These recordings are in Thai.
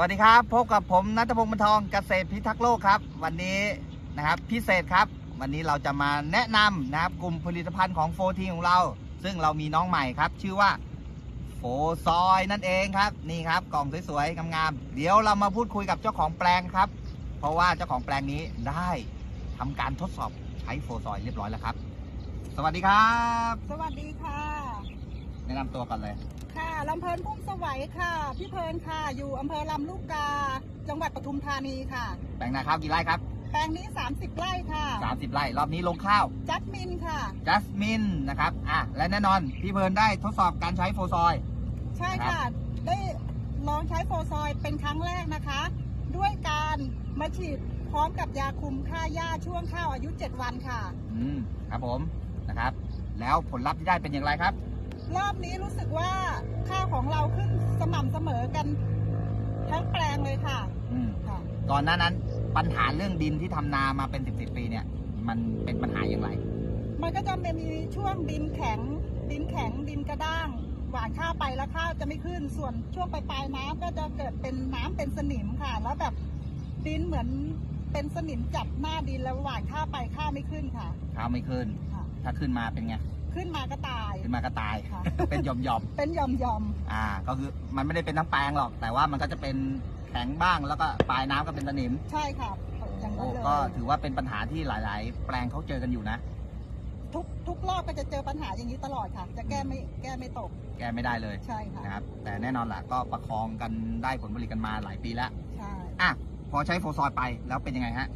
วัสดีครับ พบกับผมนัทพงศ์บรรทองเกษตรพิทักษ์โลกครับ วันนี้นะครับพิเศษครับ วันนี้เราจะมาแนะนำนะครับกลุ่มผลิตภัณฑ์ของโฟทีของเรา ซึ่งเรามีน้องใหม่ครับ ชื่อว่าโฟซอยนั่นเองครับนี่ครับกล่องสวยๆงามๆเดี๋ยวเรามาพูดคุยกับเจ้าของแปลงครับ เพราะว่าเจ้าของแปลงนี้ได้ทำการทดสอบใช้โฟซอยเรียบร้อยแล้วครับ สวัสดีครับ สวัสดีค่ะ แนะนำตัวก่อนเลย ค่ะลำเพลินพุ่มสวัยค่ะ พี่เพลินค่ะ อยู่อำเภอลำลูกกา จังหวัดปทุมธานีค่ะ แปลงนาข้าวกี่ไร่ครับ แปลงนี้ 30 ไร่ค่ะ 30 ไร่ รอบนี้ลงข้าว จัดมินค่ะ จัสมินนะครับ อะ และแน่นอน พี่เพลิร์นได้ทดสอบการใช้โฟซอย ใช่ค่ะ ได้ลองใช้โฟซอยเป็นครั้งแรกนะคะ ด้วยการมาฉีดพร้อมกับยาคุมค่าหญ้าช่วงข้าวอายุ 7 วันค่ะ อืม ครับผม นะครับ แล้วผลลัพธ์ที่ได้เป็นอย่างไรครับ รอบนี้รู้สึกว่าข้าวของเราขึ้นสม่ำเสมอกัน ทั้งแปลงเลยค่ะอืมค่ะ ก่อนหน้านั้นปัญหาเรื่องดินที่ทำนามาเป็นสิบสิบปีเนี่ย มันเป็นปัญหาอย่างไร มันก็จะมีช่วงดินแข็ง ดินแข็งดินกระด้าง หวานข้าวไปแล้วข้าวจะไม่ขึ้น ส่วนช่วงปลายๆน้ำก็จะเกิดเป็นน้ำเป็นสนิมค่ะ แล้วแบบดินเหมือนเป็นสนิมจับหน้าดินแล้วหวานข้าวไปข้าวไม่ขึ้นค่ะ ข้าวไม่ขึ้น ค่ะ ถ้าขึ้นมาเป็นไง ขึ้นมาก็ตายขึ้นมาก็ตาย ค่ะ เป็นหย่อมหยอมเป็นหยอมยอมๆอ่า ก็คือมันไม่ได้เป็นทั้งแปลงหรอก แต่ว่ามันก็จะเป็นแข็งบ้างแล้วก็ปลายน้ำก็เป็นสนิม ๆใช่ค่ะอย่างโอ้นั้นเลยก็ถือว่าเป็นปัญหาที่หลาย ๆ แปลงเขาเจอกันอยู่นะ ทุกทุกรอบก็จะเจอปัญหาอย่างนี้ตลอดค่ะ จะแก้ไม่แก้ไม่ตกแก้ไม่ได้เลยใช่ค่ะนะครับ แต่แน่นอนล่ะก็ประคองกันได้ผลผลิตกันมาหลายปีแล้ว ใช่ อะ พอใช้โฟซอยไปแล้วเป็นยังไงฮะ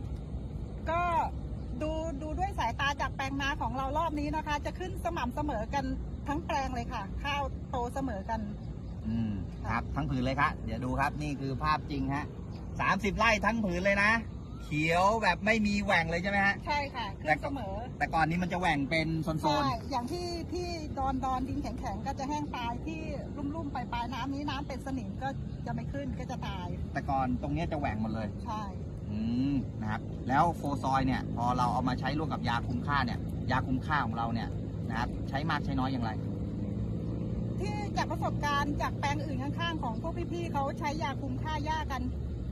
ก็ดูดูด้วยสายตาจากแป ลงนาของเรารอบนี้นะคะ จะขึ้นสม่ำเสมอกันทั้งแปลงเลยค่ะ ข้าวโตเสมอกัน อืมครับ ทั้งผืนเลยครับเดี๋ยวดูครับนี่คือภาพจริงฮะสามสิบไร่ทั้งผืนเลยนะ เขียวแบบไม่มีแหว่งเลยใช่ไหมฮะ ใช่ค่ะแต่ขึ้นก็เสมอแต่ก่อนนี้มันจะแหว่งเป็นโซใช่นอย่างที่ที่ดอนดอนดินแข็งๆก็จะแห้งตายที่ลุ่มๆไปปลายน้ำนี้น้ำเป็นสนิมก็จะไม่ขึ้นก็จะตาย ๆแต่ก่อนตรงเนี้ยจะแหว่งหมดเลย ใช่ อืมนะครับแล้วโฟซอยเนี่ยพอเราเอามาใช้ร่วมกับยาคุมค่าเนี่ย ยาคุมค่าของเราเนี่ยนะครับใช้มากใช้น้อยอย่างไร ที่จากประสบการณ์จากแปลงอื่นข้างๆ ของพวกพี่ๆเขาใช้ยาคุมค่าหญ้ากัน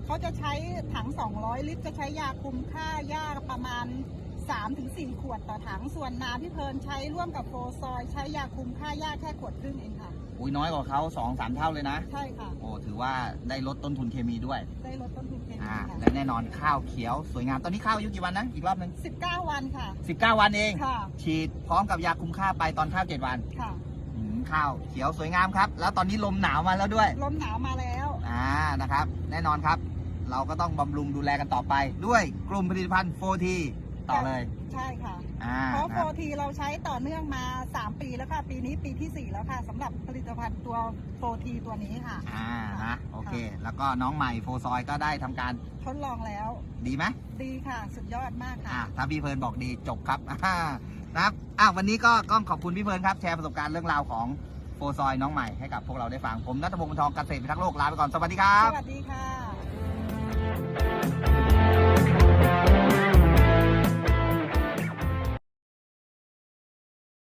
เขาจะใช้ถัง 200 ลิตร จะใช้ยาคุมค่าหญ้าประมาณ 3-4ขวดต่อถัง ส่วนนาพี่เพลินใช้ร่วมกับโฟซอย ใช้ยาคุมค่าหญ้าแค่ขวดครึ่งเองค่ะ อุ้ยน้อยกว่าเขาสองสามเท่าเลยนะ ใช่ค่ะ โอ้ถือว่าได้ลดต้นทุนเคมีด้วย ได้ลดต้นทุนเคมีอ่าค่ะและแน่นอนข้าวเขียวสวยงาม ตอนนี้ข้าวอายุกี่วันนะ อีกรอบหนึ่ง19 วันค่ะ 19 วันเอง ค่ะ ฉีดพร้อมกับยาคุมค่าไปตอนข้าว 7 วันค่ะ อืมข้าวเขียวสวยงามครับ แล้วตอนนี้ลมหนาวมาแล้วด้วย ลมหนาวมาแล้ว อ่า นะครับ แน่นอนครับ เราก็ต้องบำรุงดูแลกันต่อไป ด้วยกลุ่มผลิตภัณฑ์ 4T ต่อเลย ใช่ค่ะ อ่าเพราะนะโฟทีเราใช้ต่อเนื่องมา 3 ปีแล้วค่ะ ปีนี้ปีที่ 4 แล้วค่ะสำหรับผลิตภัณฑ์ตัวโฟทีตัวนี้ค่ะ อ่านะโอเค แล้วก็น้องใหม่โฟซอยก็ได้ทำการทดลองแล้วดีไหมดีค่ะ สุดยอดมากอ่าค่ะถ้าพี่เพลิร์นบอกดีจบครับอ่านะครับอะวันนี้ก็ต้องขอบคุณพี่เพลิร์นครับแชร์ประสบการณ์เรื่องราวของโฟซอยน้องใหม่ให้กับพวกเราได้ฟังผมนัทพงศ์บรรทองเกษตรพิทักษ์โลกลาไปก่อนสวัสดีครัสบวัสดีค่ะ